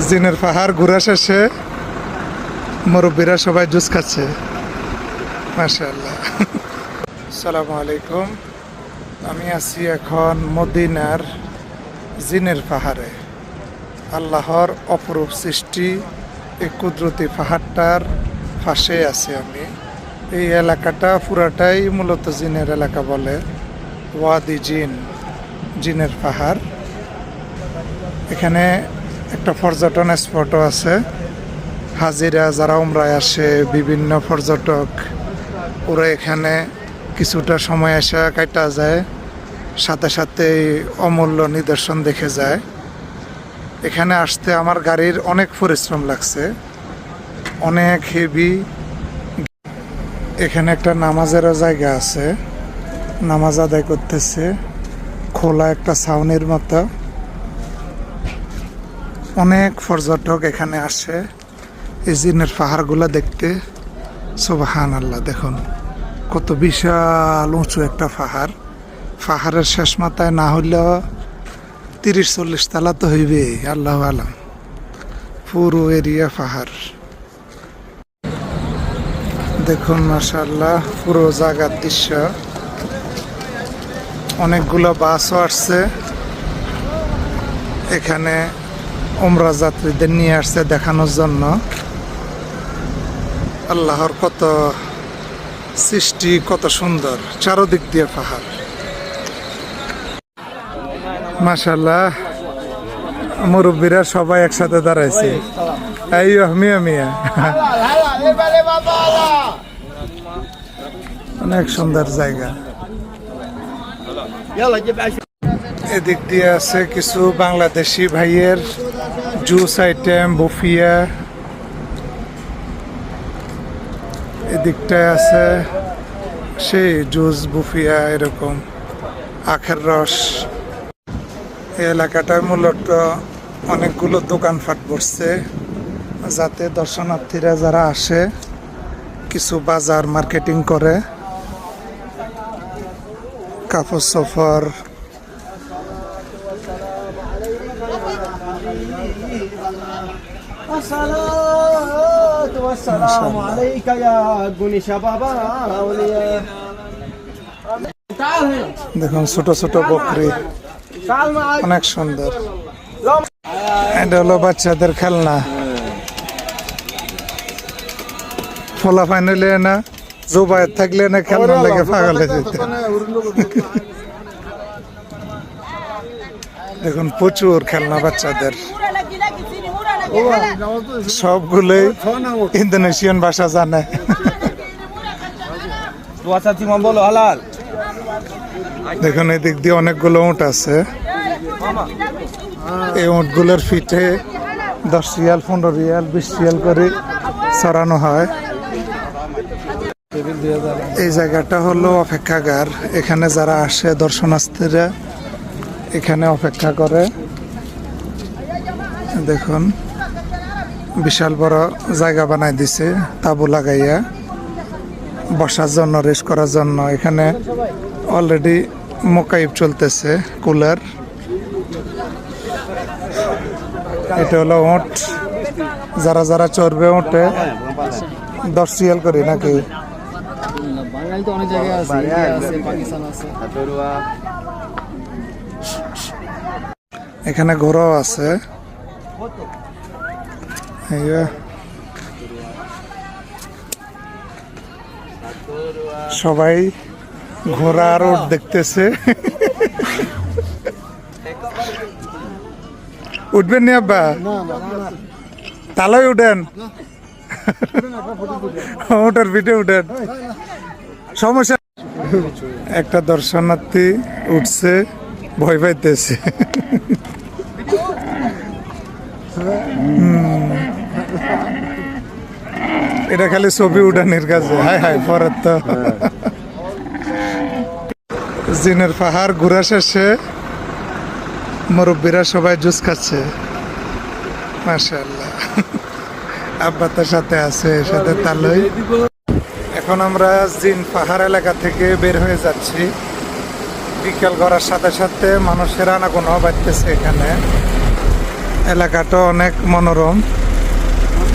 জিনের পাহাড় ঘোরা শেষে মুরব্বীরা সবাই জুস খাচ্ছে। মাশাআল্লাহ। সালামু আলাইকুম। আমি আছি এখন মদিনার জিনের পাহাড়ে। আল্লাহর অপরূপ সৃষ্টি, এই কুদরতি পাহাড়টার পাশে আছি আমি। এই এলাকাটা পুরাটাই মূলত জিনের এলাকা বলে। ওয়াদি জিন, জিনের পাহাড়। এখানে একটা পর্যটন স্পটও আছে। হাজিরা যারা উমরায় আসে, বিভিন্ন পর্যটক, ওরা এখানে কিছুটা সময় এসে কাটা যায়, সাথে সাথে অমূল্য নিদর্শন দেখে যায়। এখানে আসতে আমার গাড়ির অনেক পরিশ্রম লাগছে। অনেক হেভি এখানে একটা নামাজেরও জায়গা আছে। নামাজ আদায় করতেছে। খোলা একটা ছাউনির মতো। অনেক পর্যটক এখানে আসে। এই জিনের পাহাড়গুলো দেখতে সোবাহান আল্লাহ দেখুন। কত বিশাল উঁচু একটা পাহাড়। পাহাড়ের শেষ মাথায় না হইলেও তিরিশ, চল্লিশ তালা তো হইবে, আল্লাহ আলাম। পুরো এরিয়া পাহাড়। দেখুন মাশাল্লাহ পুরো জায়গার দৃশ্য। অনেকগুলো বাসও আসছে। এখানে ওমরা যাত্রীদের নিয়ে আসছে দেখানোর জন্য। আল্লাহর কত সৃষ্টি, কত সুন্দর, চারোদিক দিয়ে পাহাড়। মাশাল্লাহ মুরব্বীরা সবাই একসাথে দাঁড়াইছে। এই মিয়া মিয়া। অনেক সুন্দর জায়গা। এদিক দিয়ে আছে কিছু বাংলাদেশি ভাইয়ের জুস আইটেম, বফিয়া। এদিকটায় আছে সেই জুস, বুফিয়া, এরকম। আখের রস। এই এলাকাটায় মূলত অনেকগুলো দোকানপাট বসছে। যাতে দর্শনার্থীরা যারা আসে, কিছু বাজার মার্কেটিং করে। কাপড় সফর الصلاة والسلام عليك يا بني شباب الأولياء تعال هنا দেখুন ছোট ছোট বকরি تعال معي অনেক সুন্দর এটা হলো বাচ্চাদের খেলনা ফলা ফাইনালে না জোবায় থাকলে না খেলনা লাগে পাগল হয়ে যেত দেখুন প্রচুর খেলনা বাচ্চাদের সবগুলোই ইন্দোনেশিয়ান ভাষা জানে। বলো হালাল। দেখুন এদিক দিয়ে অনেকগুলো উঁট আছে। এই উঁটগুলোর ফিটে দশ রিয়াল পনেরো রিয়াল বিশ রিয়াল করে সরানো হয়। এই জায়গাটা হলো অপেক্ষাগার। এখানে যারা আসে দর্শনার্থীরা এখানে অপেক্ষা করে। দেখুন বিশাল বড় জায়গা বানাই দিছে তাবু লাগাইয়া। বসার জন্য রেস্ট করার জন্য। এখানে অলরেডি মোকাইব চলতেছে কুলার। এটা হলো ওট। যারা যারা চড়বে ওটে দশ রিয়াল করি নাকি? এখানে ঘোড়াও আছে। যে। সবাই ঘোড়া আর ওট দেখতেছে। উঠবেন নি আব্বা? তালাই উঠেন। ওটার পিঠে উঠেন। সমস্যা একটা দর্শনার্থী উঠছে ভয় পাইতেছে। হুম। এটা খালি ছবি উঠানির কাছে হাই হাই পরে তো। জিনের পাহাড় ঘোরা শেষে মুরব্বীরা সবাই জুস খাচ্ছে। মাশাআল্লাহ। আব্বা তার সাথে আছে সাথে তালই এখন আমরা জিন পাহাড় এলাকা থেকে বের হয়ে যাচ্ছি। বিকেল করার সাথে সাথে মানুষের আনাগোনাও বাড়তেছে এখানে। এলাকাটা অনেক মনোরম।